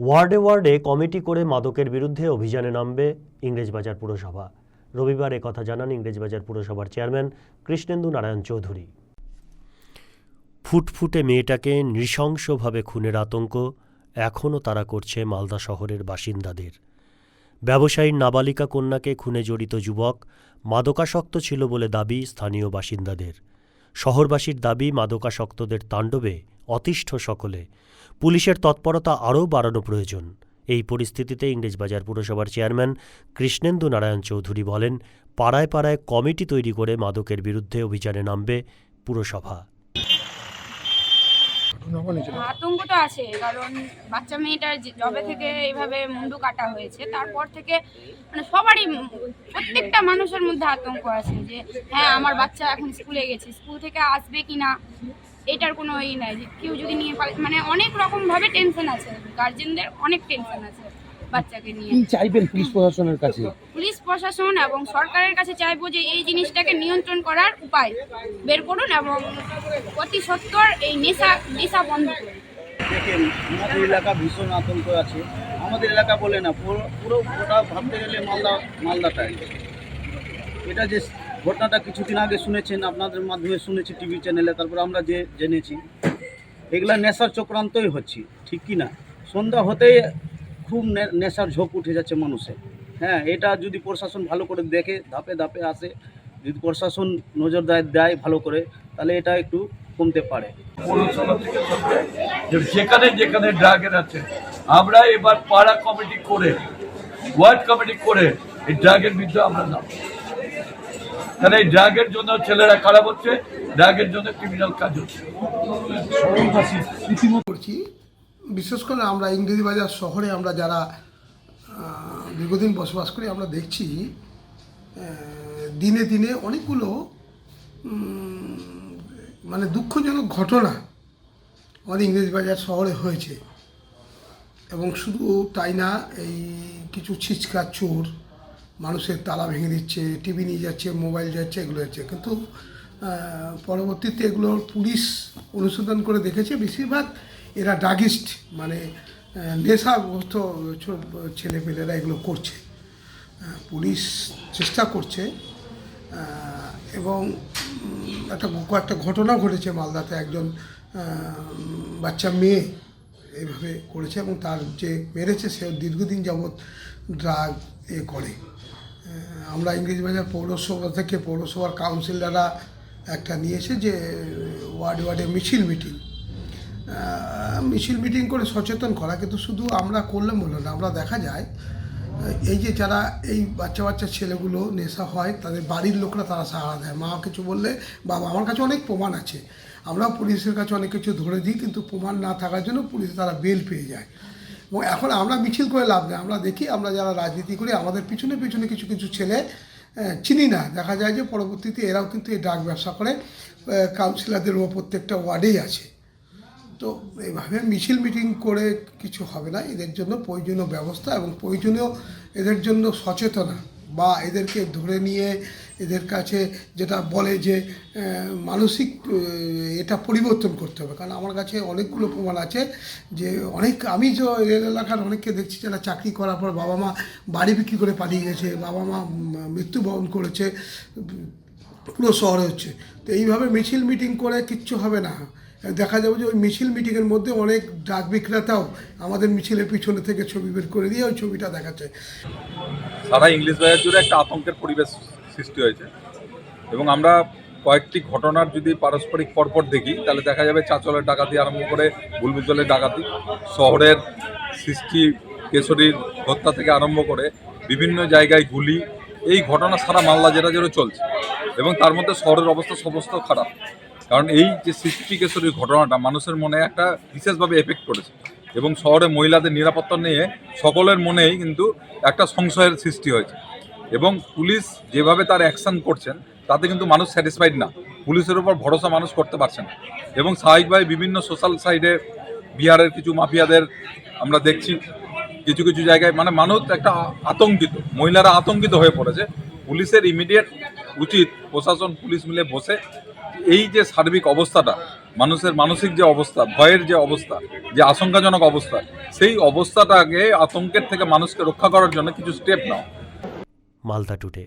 ওয়ার্ডে ওয়ার্ডে কমিটি করে মাদকের বিরুদ্ধে অভিযানে নামবে ইংরেজবাজার পুরসভা। রবিবার কথা জানান ইংরেজবাজার পুরসভার চেয়ারম্যান কৃষ্ণেন্দু নারায়ণ চৌধুরী। ফুটফুটে মেয়েটাকে নৃশংসভাবে খুনের আতঙ্ক এখনও তারা করছে মালদা শহরের বাসিন্দাদের। ব্যবসায়ীর নাবালিকা কন্যাকে খুনে জড়িত যুবক মাদকাসক্ত ছিল বলে দাবি স্থানীয় বাসিন্দাদের। শহরবাসীর দাবি মাদকাসক্তদের তাণ্ডবে অতিষ্ঠ সকলে। পুলিশের তৎপরতা আরও বাড়ানো প্রয়োজন। এই পরিস্থিতিতে ইংরেজবাজার পুরসভার চেয়ারম্যান কৃষ্ণেন্দু নারায়ণ চৌধুরী বলেন, পাড়ায় পাড়ায় কমিটি তৈরি করে মাদকের বিরুদ্ধে অভিযানে নামবে পুরসভা। আতঙ্ক তো আছে, কারণ বাচ্চা মেয়েটার জবে থেকে এইভাবে মুন্ডু কাটা হয়েছে, তারপর থেকে মানে সবারই প্রত্যেকটা মানুষের মধ্যে আতঙ্ক আছে যে হ্যাঁ আমার বাচ্চা এখন স্কুলে গেছে, স্কুল থেকে আসবে কি না এটার কোনো ই নাই যে কেউ যদি নিয়ে পারে মানে অনেক রকমভাবে টেনশন আছে গার্জেনদের অনেক টেনশন আছে। বাচ্চাকে নিয়ে কি চাইবেন পুলিশ প্রশাসনের কাছে? পুলিশ প্রশাসন এবং সরকারের কাছে চাইব যে এই জিনিসটাকে নিয়ন্ত্রণ করার উপায় বের করুন এবং অতি সত্বর এই নেশা নেশা বন্ধ করুন। দেখেন আমাদের এলাকা ভীষণ আতঙ্ক আছে। আমাদের এলাকা বলে না পুরো পুরো গোটা ভাবতে গেলে মালদা মালদাটাই। এটা যে ঘটনাটা কিছুদিন আগে শুনেছেন আপনাদের মাধ্যমে শুনেছি টিভি চ্যানেলে তারপর আমরা যে জেনেছি এগুলা নেশার চক্রান্তই হচ্ছে ঠিক কি না? সন্ধ্যা হতেই খুব নে- নেশার ঝোঁক উঠে যাচ্ছে মানুষের। হ্যাঁ এটা যদি প্রশাসন ভালো করে দেখে ধাপে ধাপে আসে যদি প্রশাসন নজরদারি দেয় ভালো করে তাহলে এটা একটু কমতে পারে। যেখানে যেখানে ড্রাগের আছে আমরা এবার পাড়া কমিটি করে ওয়ার্ড কমিটি করে এই ড্রাগের বিরুদ্ধে আমরা নাম। কারণ এই ড্রাগের জন্য ছেলেরা খারাপ হচ্ছে ড্রাগের জন্য ক্রিমিনাল কাজ হচ্ছে। করছি। বিশেষ করে আমরা ইংরেজি বাজার শহরে আমরা যারা দীর্ঘদিন বসবাস করি, আমরা দেখছি দিনে দিনে অনেকগুলো মানে দুঃখজনক ঘটনা আমাদের ইংরেজ বাজার শহরে হয়েছে। এবং শুধু তাই না, এই কিছু ছিচকা চোর মানুষের তালা ভেঙে দিচ্ছে, টিভি নিয়ে যাচ্ছে, মোবাইল যাচ্ছে, এগুলো যাচ্ছে কিন্তু পরবর্তীতে এগুলো পুলিশ অনুসন্ধান করে দেখেছে। বেশিরভাগ এরা ড্রাগিস্ট মানে নেশাগ্রস্ত ছেলেপেলেরা এগুলো করছে। পুলিশ চেষ্টা করছে এবং একটা কয়েকটা ঘটনা ঘটেছে মালদাতে। একজন বাচ্চা মেয়ে এইভাবে করেছে এবং তার যে মেরেছে সে দীর্ঘদিন যাবৎ ড্রাগ এ করে। আমরা আমরা ইংরেজবাজার পৌরসভা থেকে পৌরসভার কাউন্সিলররা একটা নিয়েছে যে, ওয়ার্ড ওয়ার্ডে মিছিল মিটিং। মিছিল মিটিং করে সচেতন করা, কিন্তু শুধু আমরা করলাম হলো না, আমরা দেখা যায় এই যে যারা এই বাচ্চা বাচ্চা ছেলেগুলো নেশা হয়, তাদের বাড়ির লোকরা তারা সাহারা দেয়। মা কিছু বললে, বাবা, আমার কাছে অনেক প্রমাণ আছে। আমরাও পুলিশের কাছে অনেক কিছু ধরে দিই, কিন্তু প্রমাণ না থাকার জন্য পুলিশ তারা বেল পেয়ে যায়। এবং এখন আমরা মিছিল করে লাভ নেই। আমরা দেখি, আমরা যারা রাজনীতি করি, আমাদের পিছনে পিছনে কিছু কিছু ছেলে চিনি না। দেখা যায় যে পরবর্তীতে এরাও কিন্তু এই ড্রাগ ব্যবসা করে কাউন্সিলরদের প্রত্যেকটা ওয়ার্ডেই আছে। তো এইভাবে মিছিল মিটিং করে কিছু হবে না। এদের জন্য প্রয়োজনীয় ব্যবস্থা এবং প্রয়োজনীয় এদের জন্য সচেতনা বা এদেরকে ধরে নিয়ে এদের কাছে যেটা বলে যে মানসিক এটা পরিবর্তন করতে হবে। কারণ আমার কাছে অনেকগুলো প্রমাণ আছে যে অনেক, আমি যে রেল এলাকার অনেককে দেখছি যারা চাকরি করার পর বাবা মা বাড়ি বিক্রি করে পালিয়ে গেছে, বাবা মা মৃত্যুবরণ করেছে, পুরো শহরে হচ্ছে। তো এইভাবে মিছিল মিটিং করে কিচ্ছু হবে না। দেখা যাবে যে ওই মিছিল মিটিংয়ের মধ্যে অনেক ডাক বিক্রেতাও আমাদের মিছিলের পিছনে থেকে ছবি বের করে দিয়ে ওই ছবিটা দেখাচ্ছে। সারা ইংলিশ বাজার জুড়ে একটা আতঙ্কের পরিবেশ সৃষ্টি হয়েছে। এবং আমরা কয়েকটি ঘটনার যদি পারস্পরিক পরপর দেখি, তাহলে দেখা যাবে চাচলের ডাকাতি আরম্ভ করে বুলবুজলের ডাকাতি, শহরের সৃষ্টি, কেশরীর হত্যা থেকে আরম্ভ করে বিভিন্ন জায়গায় গুলি, এই ঘটনা সারা মালদা জেলা জুড়ে চলছে। এবং তার মধ্যে শহরের অবস্থা সমস্ত খারাপ। কারণ এই যে সৃষ্টি কেশরীর ঘটনাটা মানুষের মনে একটা বিশেষভাবে এফেক্ট করেছে এবং শহরে মহিলাদের নিরাপত্তা নিয়ে সকলের মনেই কিন্তু একটা সংশয়ের সৃষ্টি হয়েছে। এবং পুলিশ যেভাবে তার অ্যাকশন করছেন, তাতে কিন্তু মানুষ স্যাটিসফাইড না। পুলিশের উপর ভরসা মানুষ করতে পারছে না। এবং স্বাভাবিকভাবে বিভিন্ন সোশ্যাল সাইডে বিহারের কিছু মাফিয়াদের আমরা দেখছি, কিছু কিছু জায়গায় মানে মানুষ একটা আতঙ্কিত, মহিলারা আতঙ্কিত হয়ে পড়েছে। পুলিশের ইমিডিয়েট উচিত প্রশাসন, পুলিশ মিলে বসে এই যে সার্বিক অবস্থাটা, মানুষের মানসিক যে অবস্থা, ভয়ের যে অবস্থা, যে আশঙ্কাজনক অবস্থা, সেই অবস্থাটাকে আতঙ্কের থেকে মানুষকে রক্ষা করার জন্য কিছু স্টেপ নাও। মালদা টুডে